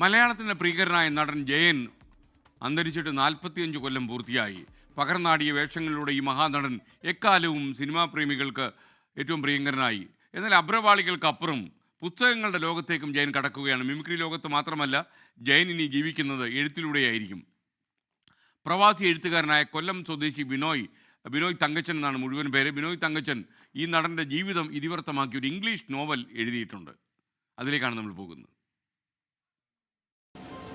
മലയാളത്തിന്റെ പ്രിയകരനായ നടൻ ജയൻ അന്തരിച്ചിട്ട് നാൽപ്പത്തിയഞ്ച് കൊല്ലം പൂർത്തിയായി. പകർന്നാടിയ വേഷങ്ങളിലൂടെ ഈ മഹാനടൻ എക്കാലവും സിനിമാ പ്രേമികൾക്ക് ഏറ്റവും പ്രിയങ്കരനായി. എന്നാൽ അബ്രവാളികൾക്കപ്പുറം പുസ്തകങ്ങളുടെ ലോകത്തേക്കും ജയൻ കടക്കുകയാണ്. മിമിക്രി ലോകത്ത് മാത്രമല്ല ജയൻ ഇനി ജീവിക്കുന്നത് എഴുത്തിലൂടെയായിരിക്കും. പ്രവാസി എഴുത്തുകാരനായ കൊല്ലം സ്വദേശി ബിനോയ് ബിനോയ് തങ്കച്ചൻ എന്നാണ് മുഴുവൻ പേര്. ബിനോയ് തങ്കച്ചൻ ഈ നടന്റെ ജീവിതം ഇതിവൃത്തമാക്കി ഒരു ഇംഗ്ലീഷ് നോവൽ എഴുതിയിട്ടുണ്ട്. അതിലേക്കാണ് നമ്മൾ പോകുന്നത്.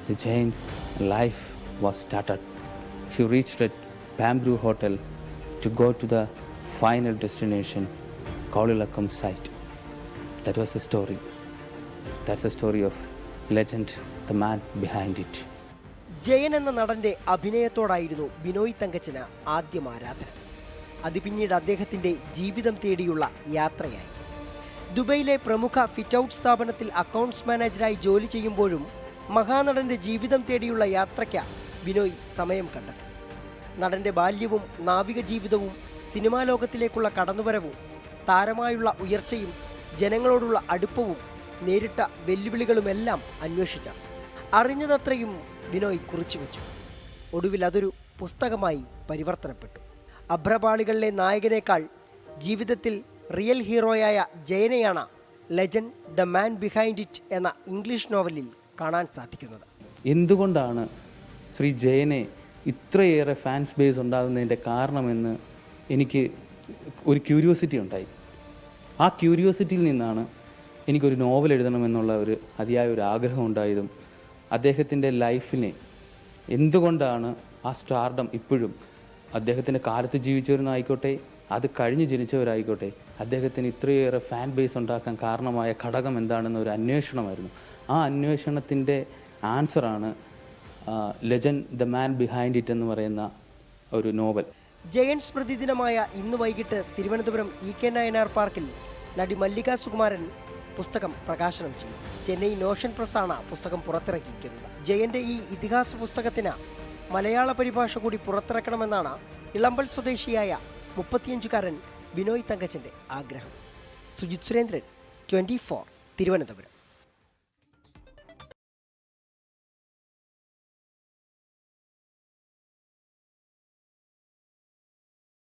The giant's life was started. He reached at Bamboo Hotel to go to the final destination, Kaulilakam site. That was the story. That's the story of legend, the man behind it. Jayan എന്ന നടന്റെ അഭിനയത്തോടായിരുന്നു ബിനോയ് തങ്കച്ചന് ആദ്യം ആരാധന അത് പിന്നീട് അദ്ദേഹത്തിന്റെ ജീവിതം തേടിയുള്ള യാത്രയായി ദുബൈയിലെ പ്രമുഖ ഫിറ്റ് ഔട്ട് സ്ഥാപനത്തിൽ അക്കൗണ്ട്സ് മാനേജരായി ജോലി ചെയ്യുമ്പോഴും മഹാനടന്റെ ജീവിതം തേടിയുള്ള യാത്രയ്ക്ക് ബിനോയ് സമയം കണ്ടെത്തി നടന്റെ ബാല്യവും നാവിക ജീവിതവും സിനിമാ ലോകത്തിലേക്കുള്ള കടന്നുവരവും താരമായുള്ള ഉയർച്ചയും ജനങ്ങളോടുള്ള അടുപ്പവും നേരിട്ട വെല്ലുവിളികളുമെല്ലാം അന്വേഷിച്ച അറിഞ്ഞതത്രയും ബിനോയ് കുറിച്ചുവെച്ചു ഒടുവിൽ അതൊരു പുസ്തകമായി പരിവർത്തനപ്പെട്ടു. അഭ്രപാളികളിലെ നായകനേക്കാൾ ജീവിതത്തിൽ റിയൽ ഹീറോയായ ജയനെയാണ് legend the man behind it എന്ന ഇംഗ്ലീഷ് നോവലിൽ കാണാൻ സാധിക്കുന്നത്. എന്തുകൊണ്ടാണ് ശ്രീ ജയനെ ഇത്രയേറെ ഫാൻസ് ബേസ് ഉണ്ടാകുന്നതിന്റെ കാരണമെന്ന് എനിക്ക് ഒരു ക്യൂരിയോസിറ്റി ഉണ്ടായി. ആ ക്യൂരിയോസിറ്റിയിൽ നിന്നാണ് എനിക്കൊരു നോവൽ എഴുതണമെന്നുള്ള ഒരു അതിയായ ഒരു ആഗ്രഹം ഉണ്ടായതും അദ്ദേഹത്തിന്റെ ലൈഫിനെ എന്തുകൊണ്ടാണ് ആ സ്റ്റാർഡം ഇപ്പോഴും അദ്ദേഹത്തിന്റെ കാലത്ത് ജീവിച്ചവരുന്നായിക്കോട്ടെ അത് കഴിഞ്ഞ് ജനിച്ചവരായിക്കോട്ടെ അദ്ദേഹത്തിന് ഇത്രയേറെ ഫാൻ ബേസ് ഉണ്ടാക്കാൻ കാരണമായ ഘടകം എന്താണെന്നൊരു അന്വേഷണമായിരുന്നു. ആ അന്വേഷണത്തിന്റെ ആൻസറാണ് legend the man behind it എന്ന് പറയുന്ന ഒരു നോവൽ. ജയൻ സ്മൃതി ദിനമായ ഇന്ന് വൈകിട്ട് തിരുവനന്തപുരം ഇ കെ നയനാർ പാർക്കിൽ നടി മല്ലിക സുകുമാരൻ പുസ്തകം പ്രകാശനം ചെയ്യും. ചെന്നൈ നോഷൻ പ്രസ്സാണ് പുസ്തകം പുറത്തിറക്കിയിരിക്കുന്നത്. ജയന്റെ ഈ ഇതിഹാസ പുസ്തകത്തിന് മലയാള പരിഭാഷ കൂടി പുറത്തിറക്കണമെന്നാണ് ഇളമ്പൽ സ്വദേശിയായ മുപ്പത്തിയഞ്ചുകാരൻ ബിനോയ് തങ്കച്ചന്റെ ആഗ്രഹം. Sujith Surendran twenty four Thiruvananthapuram.